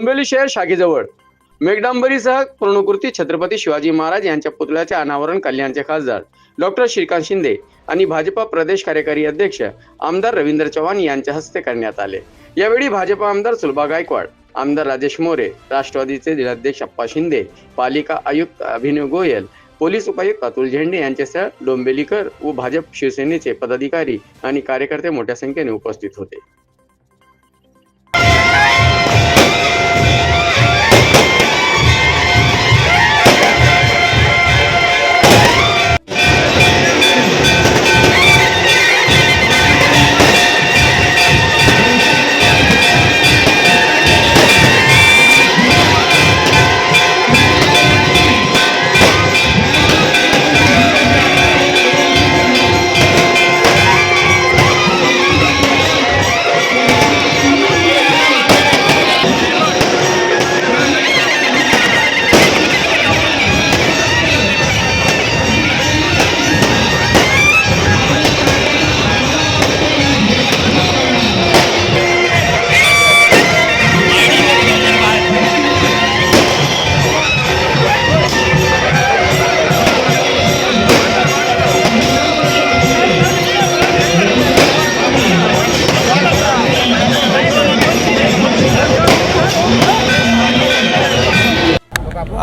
डोंबिवली शहर शाखेजवळ. मेघडांबरीसह पूर्णकृती छत्रपती शिवाजी महाराज यांच्या पुतळ्याचे अनावरण कल्याणचे खासदार डॉक्टर श्रीकांत शिंदे आणि भाजपा प्रदेश कार्यकारी अध्यक्ष आमदार रवींद्र चव्हाण यांच्या हस्ते करण्यात आले. यावेळी भाजपा आमदार सुलभा गायकवाड आमदार राजेश मोरे राष्ट्रवादीचे जिल्हाध्यक्ष अप्पा शिंदे पालिका आयुक्त अभिनव गोयल पोलीस उपायुक्त अतुल झेंडे यांच्यासह डोंबिवलीकर व भाजप शिवसेनेचे पदाधिकारी आणि कार्यकर्ते मोठ्या संख्येने उपस्थित होते.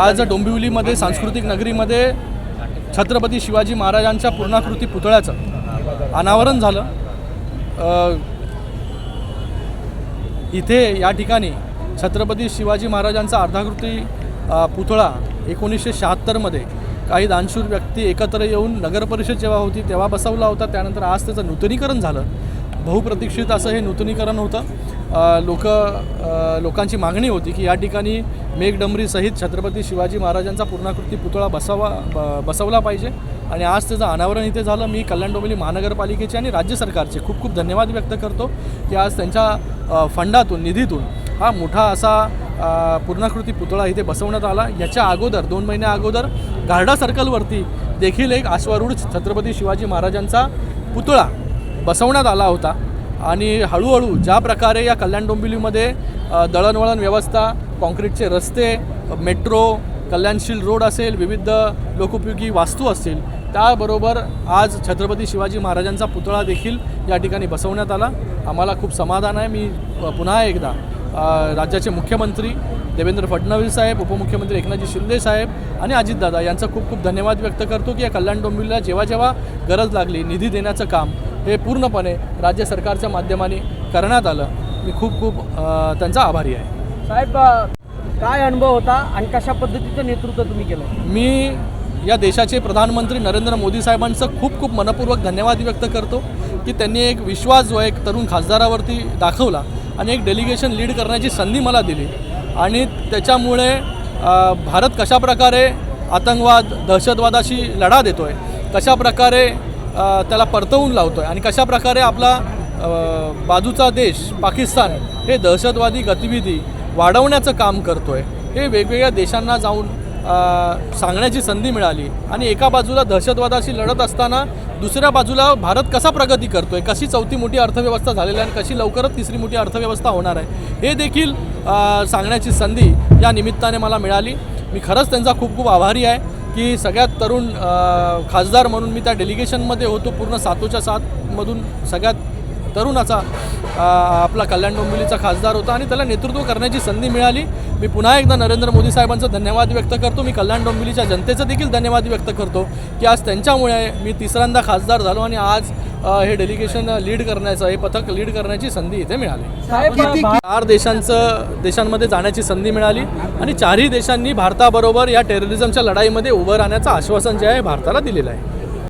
आज डोंबिवलीमध्ये सांस्कृतिक नगरीमध्ये छत्रपती शिवाजी महाराजांच्या पूर्णाकृती पुतळ्याचं अनावरण झालं. इथे या ठिकाणी छत्रपती शिवाजी महाराजांचा अर्धाकृती पुतळा एकोणीसशे शहात्तरमध्ये काही दानशूर व्यक्ती एकत्र येऊन नगरपरिषद जेव्हा होती तेव्हा बसवला होता त्यानंतर आज त्याचं नूतनीकरण झालं. बहुप्रतीक्षित असं हे नूतनीकरण होतं. लोक लोकांची मागणी होती की या ठिकाणी मेघडंबरीसहित छत्रपती शिवाजी महाराजांचा पूर्णाकृती पुतळा बसावा ब बसवला पाहिजे. आणि आज त्याचं अनावरण इथे झालं. मी कल्याण डोंबिवली महानगरपालिकेचे आणि राज्य सरकारचे खूप खूप धन्यवाद व्यक्त करतो की आज त्यांच्या फंडातून निधीतून हा मोठा असा पूर्णाकृती पुतळा इथे बसवण्यात आला. याच्या अगोदर दोन महिन्या अगोदर गार्डा सर्कलवरती देखील एक आश्वारूढ छत्रपती शिवाजी महाराजांचा पुतळा बसवण्यात आला होता. आणि हळूहळू ज्या प्रकारे या कल्याण डोंबिवलीमध्ये दळणवळण व्यवस्था कॉन्क्रीटचे रस्ते मेट्रो कल्याणशील रोड असेल विविध लोकोपयोगी वास्तू असतील त्याबरोबर आज छत्रपती शिवाजी महाराजांचा पुतळा देखील या ठिकाणी बसवण्यात आला. आम्हाला खूप समाधान आहे. मी पुन्हा एकदा राज्याचे मुख्यमंत्री देवेंद्र फडणवीस साहेब उपमुख्यमंत्री एकनाथजी शिंदे साहेब आणि अजितदादा यांचा खूप खूप धन्यवाद व्यक्त करतो की या कल्याण डोंबिवलीला जेव्हा जेव्हा गरज लागली निधी देण्याचं काम हे पूर्णपणे राज्य सरकारच्या माध्यमाने करण्यात आलं. मी खूप खूप त्यांचा आभारी आहे. साहेब काय अनुभव होता आणि कशा पद्धतीचं नेतृत्व तुम्ही केलं? मी या देशाचे प्रधानमंत्री नरेंद्र मोदी साहेबांचं खूप खूप मनपूर्वक धन्यवाद व्यक्त करतो की त्यांनी एक विश्वास जो एक तरुण खासदारावरती दाखवला आणि एक डेलिगेशन लीड करण्याची संधी मला दिली. आणि त्याच्यामुळे भारत कशाप्रकारे आतंकवाद दहशतवादाशी लढा देतो आहे कशाप्रकारे त्याला परतवून लावतो आहे आणि कशाप्रकारे आपला बाजूचा देश पाकिस्तान हे दहशतवादी गतिविधी वाढवण्याचं काम करतो आहे हे वेगवेगळ्या देशांना जाऊन सांगण्याची संधी मिळाली. आणि एका बाजूला दहशतवादाशी लढत असताना दुसऱ्या बाजूला भारत कसा प्रगती करतो आहे कशी चौथी मोठी अर्थव्यवस्था झालेली आहे आणि कशी लवकरच तिसरी मोठी अर्थव्यवस्था होणार आहे हे देखील सांगण्याची संधी या निमित्ताने मला मिळाली. मी खरंच त्यांचा खूप खूप आभारी आहे. की सगळ्यात तरुण खासदार म्हणून मी त्या डेलिगेशनमध्ये होतो पूर्ण सातोच्या सातमधून सगळ्यात तरुणाचा आपला कल्याण डोंबिवलीचा खासदार होता आणि त्याला नेतृत्व करण्याची संधी मिळाली. मी पुन्हा एकदा नरेंद्र मोदी साहेबांचा धन्यवाद व्यक्त करतो. मी कल्याण डोंबिवलीच्या जनतेचं देखील धन्यवाद व्यक्त करतो की आज त्यांच्यामुळे मी तिसऱ्यांदा खासदार झालो आणि आज हे डेलिगेशन लीड करण्याचं हे पथक लीड करण्याची संधी इथे मिळाली. चार देशांचं देशांमध्ये जाण्याची संधी मिळाली आणि चारही देशांनी भारताबरोबर या टेररिझमच्या लढाईमध्ये उभं राहण्याचं आश्वासन जे आहे भारताला दिलेलं आहे.